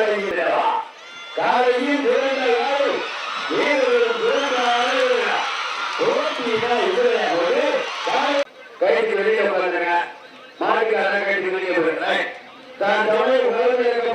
காலையில் காலையில் திறந்த காலை வீரர்களும் திறந்த போட்டினா கைக்கு வெளியே பாருங்க மாடுக்கு அரை கைக்கு வெளியே போடுறேன் தான் தமிழ் உணர்வு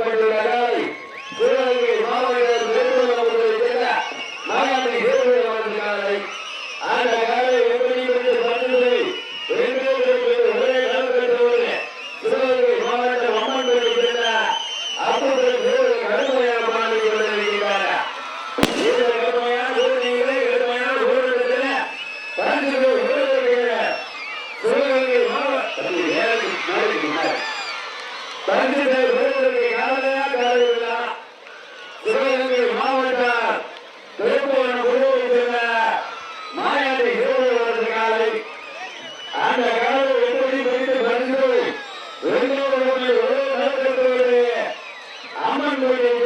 আমার নইলে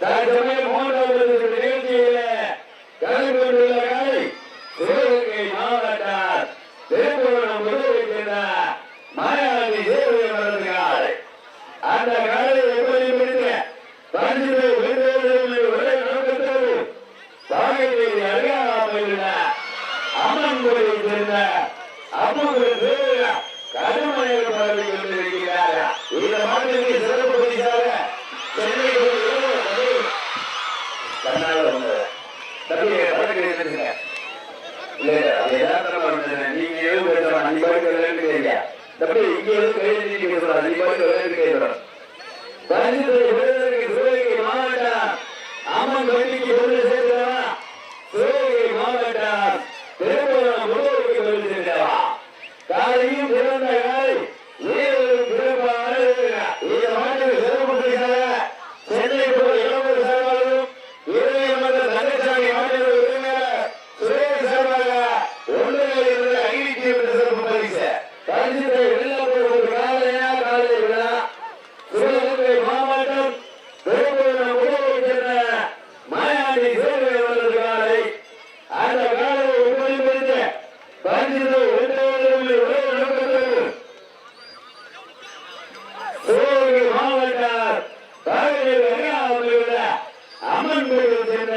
தற்சமயம் மூன்றாவது நிகழ்ச்சியில கலந்து கொண்டுள்ளவர்கள் சிவகங்கை மாவட்டார் திருப்பவனம் முதலமைச்சர் மாயாவதி தேவையை வளர்ந்தார் அந்த காலை எப்படி முடிந்த பரிசுகளை வென்றவர்களை ஒரே நோக்கத்தோடு சாகை அழகாக அமைந்துள்ள அம்மன் மாவட்ட அம்மன் கோயில் சென்ற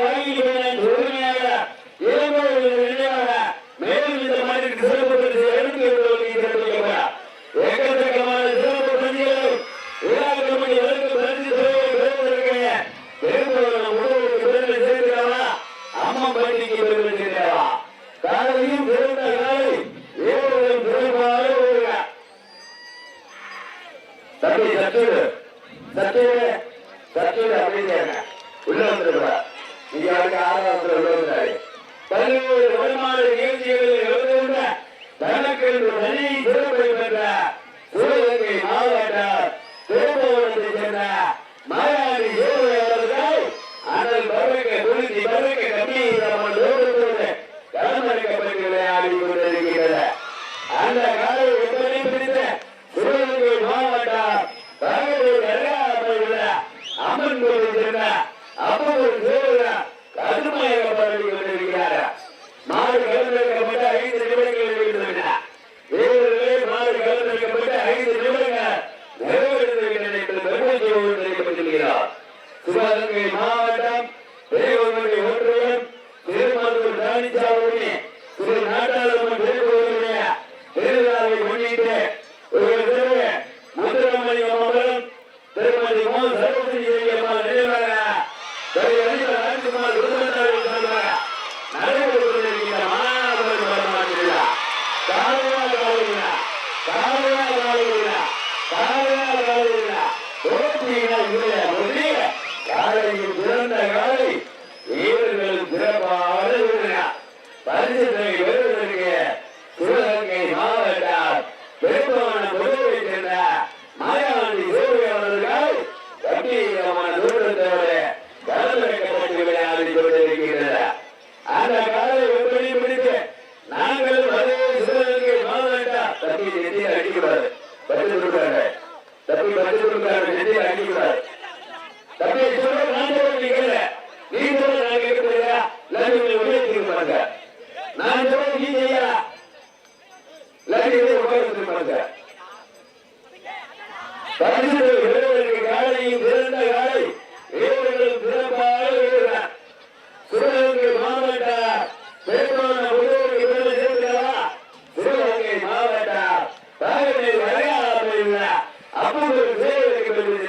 வேண்டிய மாடுக்கு ஆதாரத்தில் விழுகிறாரு பதினோரு வருமாறு நிகழ்ச்சிகளில் எழுதுகின்ற தனக்கு என்று தனி சிறப்பு பெற்ற சிவகங்கை மாவட்ட திருப்பவனத்தை சேர்ந்த மாயாணி சேவை அவர்கள் அண்ணன் பருவக்கை குறிச்சி பருவக்கை கம்மி நம்ம தூரத்தோடு களமிறக்கப்பட்டு விளையாடி கொண்டிருக்கிறது அந்த காலை எப்படி பிடித்த சிவகங்கை கடுமையாக பரவி கொண்டிருக்கிறாரா மாடு கலந்திருக்கப்பட்ட ஐந்து நிமிடங்கள் இருக்கிறது வீரர்களே மாடு கலந்திருக்கப்பட்ட ஐந்து நிமிடங்கள் நிறைவேறுகிறது என்று பெருமையோடு தெரிவிக்கப்பட்டிருக்கிறார் சிவகங்கை மாவட்டம் தேவகங்கை ஒன்றியம் திருமருந்தூர் தானிச்சாவுமே திரு நாட்டாளம்மன் திருக்கோவிலுடைய திருவிழாவை முன்னிட்டு ஒரு திரு முத்துராமலிங்க மகன் திருமதி மோ சரோஜி அம்மா தப்பி பத்து கொடுக்காரு நெத்தியில் நான் சொல்ல நீ நான் லட்சுமி பாருங்க. நான் நீ செய்யா? லட்சுமி உபயோகிக்க பாருங்க. பரிசு காலையும் சிறந்த காலை வீரர்கள் சிறப்பாக வீரர்கள் சிவகங்கை மாவட்ட பெருமான உதவி பெருமை சேர்க்கிறதா சிவகங்கை மாவட்ட தாயனை வரையாளர் அப்போது சேவைக்கு பெருமை